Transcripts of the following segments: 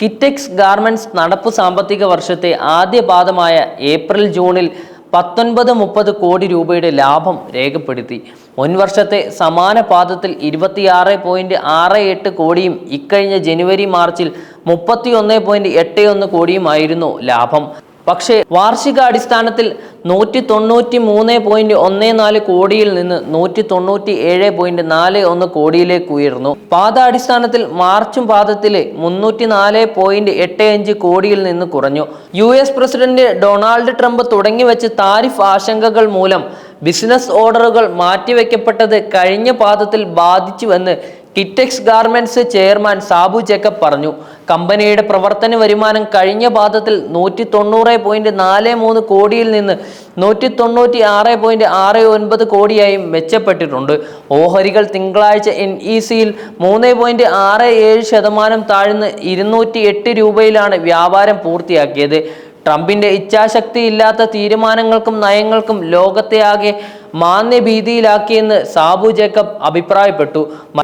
Kitex garments നടപ്പ് സാമ്പത്തിക വർഷത്തെ ആദ്യ പാദമായ ഏപ്രിൽ ജൂണിൽ പത്തൊൻപത് മുപ്പത് കോടി രൂപയുടെ ലാഭം രേഖപ്പെടുത്തി. മുൻവർഷത്തെ സമാന പാദത്തിൽ ഇരുപത്തിയാറ് പോയിന്റ് ആറ് എട്ട് കോടിയും ഇക്കഴിഞ്ഞ ജനുവരി മാർച്ചിൽ മുപ്പത്തി ഒന്ന് പോയിന്റ് എട്ട് ഒന്ന് കോടിയുമായിരുന്നു ലാഭം. പക്ഷേ വാർഷികാടിസ്ഥാനത്തിൽ നൂറ്റി തൊണ്ണൂറ്റി മൂന്ന് പോയിന്റ് ഒന്ന് നാല് കോടിയിൽ നിന്ന് നൂറ്റി തൊണ്ണൂറ്റി ഏഴ് പോയിന്റ് നാല് ഒന്ന് കോടിയിലേക്ക് ഉയർന്നു. പാദാടിസ്ഥാനത്തിൽ മാർച്ചും പാദത്തിലെ മുന്നൂറ്റി നാല് പോയിന്റ് എട്ട് അഞ്ച് കോടിയിൽ നിന്ന് കുറഞ്ഞു. U S president Donald Trump തുടങ്ങി വെച്ച് താരിഫ് ആശങ്കകൾ മൂലം ബിസിനസ് ഓർഡറുകൾ മാറ്റിവെക്കപ്പെട്ടത് കഴിഞ്ഞ പാദത്തിൽ ബാധിച്ചുവെന്ന് Kitex garments chairman Sabu Jacob പറഞ്ഞു കമ്പനിയുടെ പ്രവർത്തന വരുമാനം കഴിഞ്ഞ പാദത്തിൽ നൂറ്റി തൊണ്ണൂറ് പോയിന്റ് നാല് മൂന്ന് കോടിയിൽ നിന്ന് നൂറ്റി തൊണ്ണൂറ്റി ആറ് പോയിന്റ് ആറ് ഒൻപത് കോടിയായും മെച്ചപ്പെട്ടിട്ടുണ്ട്. ഓഹരികൾ തിങ്കളാഴ്ച എൻ ഇ സിയിൽ മൂന്ന് പോയിന്റ് ആറ് ഏഴ് ശതമാനം താഴ്ന്ന് ഇരുന്നൂറ്റി എട്ട് രൂപയിലാണ് വ്യാപാരം പൂർത്തിയാക്കിയത്. ട്രംപിന്റെ ഇച്ഛാശക്തി ഇല്ലാത്ത തീരുമാനങ്ങൾക്കും നയങ്ങൾക്കും ലോകത്തെ ആകെ മാന്യഭീതിയിലാക്കിയെന്ന് സാബു ജേക്കബ് അഭിപ്രായപ്പെട്ടു.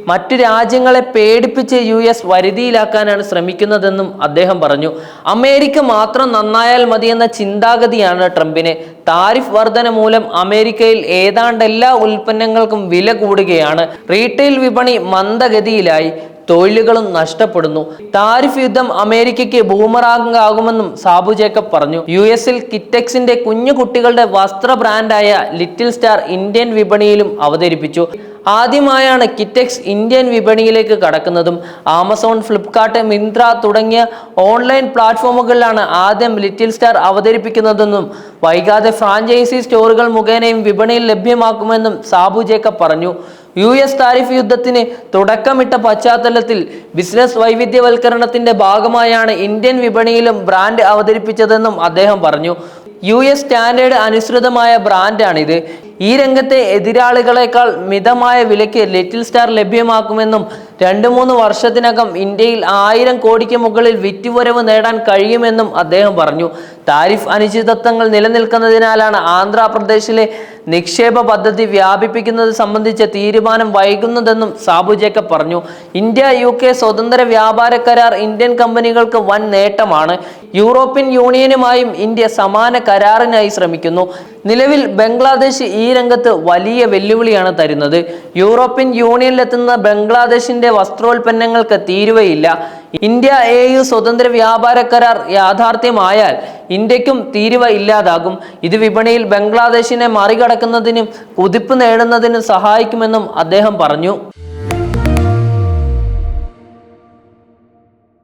മറ്റു രാജ്യങ്ങളെ പേടിപ്പിച്ച് യു എസ് വരുതിയിലാക്കാനാണ് ശ്രമിക്കുന്നതെന്നും അദ്ദേഹം പറഞ്ഞു. അമേരിക്ക മാത്രം നന്നായാൽ മതിയെന്ന ചിന്താഗതിയാണ് ട്രംപിന്. താരിഫ് വർധന മൂലം അമേരിക്കയിൽ ഏതാണ്ട് എല്ലാ ഉൽപ്പന്നങ്ങൾക്കും വില കൂടുകയാണ്. റീറ്റെയിൽ വിപണി മന്ദഗതിയിലായി. തൊഴിലുകളും നഷ്ടപ്പെടുന്നു. താരിഫ് യുദ്ധം അമേരിക്കയ്ക്ക് ബൂമറാങ്ങാകുമെന്നും സാബു ജേക്കബ് പറഞ്ഞു. യു എസിൽ കിറ്റെക്സിന്റെ കുഞ്ഞു കുട്ടികളുടെ വസ്ത്ര ബ്രാൻഡായ ലിറ്റിൽ സ്റ്റാർ ഇന്ത്യൻ വിപണിയിലും അവതരിപ്പിച്ചു. ആദ്യമായാണ് കിറ്റെക്സ് ഇന്ത്യൻ വിപണിയിലേക്ക് കടക്കുന്നതും. ആമസോൺ ഫ്ലിപ്കാർട്ട് മിന്ത്ര തുടങ്ങിയ ഓൺലൈൻ പ്ലാറ്റ്ഫോമുകളിലാണ് ആദ്യം ലിറ്റിൽ സ്റ്റാർ അവതരിപ്പിക്കുന്നതെന്നും വൈകാതെ ഫ്രാഞ്ചൈസി സ്റ്റോറുകൾ മുഖേനയും വിപണിയിൽ ലഭ്യമാക്കുമെന്നും സാബു ജേക്കബ് പറഞ്ഞു. യു എസ് താരിഫ് യുദ്ധത്തിന് തുടക്കമിട്ട പശ്ചാത്തലത്തിൽ ബിസിനസ് വൈവിധ്യവൽക്കരണത്തിന്റെ ഭാഗമായാണ് ഇന്ത്യൻ വിപണിയിലും ബ്രാൻഡ് അവതരിപ്പിച്ചതെന്നും അദ്ദേഹം പറഞ്ഞു. യു എസ് സ്റ്റാൻഡേർഡ് അനുസൃതമായ ബ്രാൻഡാണിത്. ഈ രംഗത്തെ എതിരാളികളെക്കാൾ മിതമായ വിലയ്ക്ക് ലിറ്റിൽ സ്റ്റാർ ലഭ്യമാക്കുമെന്നും രണ്ടു മൂന്ന് വർഷത്തിനകം ഇന്ത്യയിൽ ആയിരം കോടിക്ക് മുകളിൽ വിറ്റുവരവ് നേടാൻ കഴിയുമെന്നും അദ്ദേഹം പറഞ്ഞു. താരിഫ് അനിശ്ചിതത്വങ്ങൾ നിലനിൽക്കുന്നതിനാലാണ് ആന്ധ്രാപ്രദേശിലെ നിക്ഷേപ പദ്ധതി വ്യാപിപ്പിക്കുന്നത് സംബന്ധിച്ച തീരുമാനം വൈകുന്നതെന്നും സാബു ജേക്കബ് പറഞ്ഞു. ഇന്ത്യ യു കെ സ്വതന്ത്ര വ്യാപാര കരാർ ഇന്ത്യൻ കമ്പനികൾക്ക് വൻ നേട്ടമാണ്. യൂറോപ്യൻ യൂണിയനുമായും ഇന്ത്യ സമാന കരാറിനായി ശ്രമിക്കുന്നു. നിലവിൽ ബംഗ്ലാദേശ് ഈ രംഗത്ത് വലിയ വെല്ലുവിളിയാണ് തരുന്നത്. യൂറോപ്യൻ യൂണിയനിലെത്തുന്ന ബംഗ്ലാദേശിന്റെ വസ്ത്രോൽപ്പന്നങ്ങൾക്ക് തീരുവയില്ല. ഇന്ത്യ എ യു സ്വതന്ത്ര വ്യാപാര കരാർ യാഥാർത്ഥ്യമായാൽ ഇന്ത്യക്കും തീരുവ ഇല്ലാതാകും. ഇത് വിപണിയിൽ ബംഗ്ലാദേശിനെ മറികടക്കുന്നതിനും കുതിപ്പ് നേടുന്നതിനും സഹായിക്കുമെന്നും അദ്ദേഹം പറഞ്ഞു.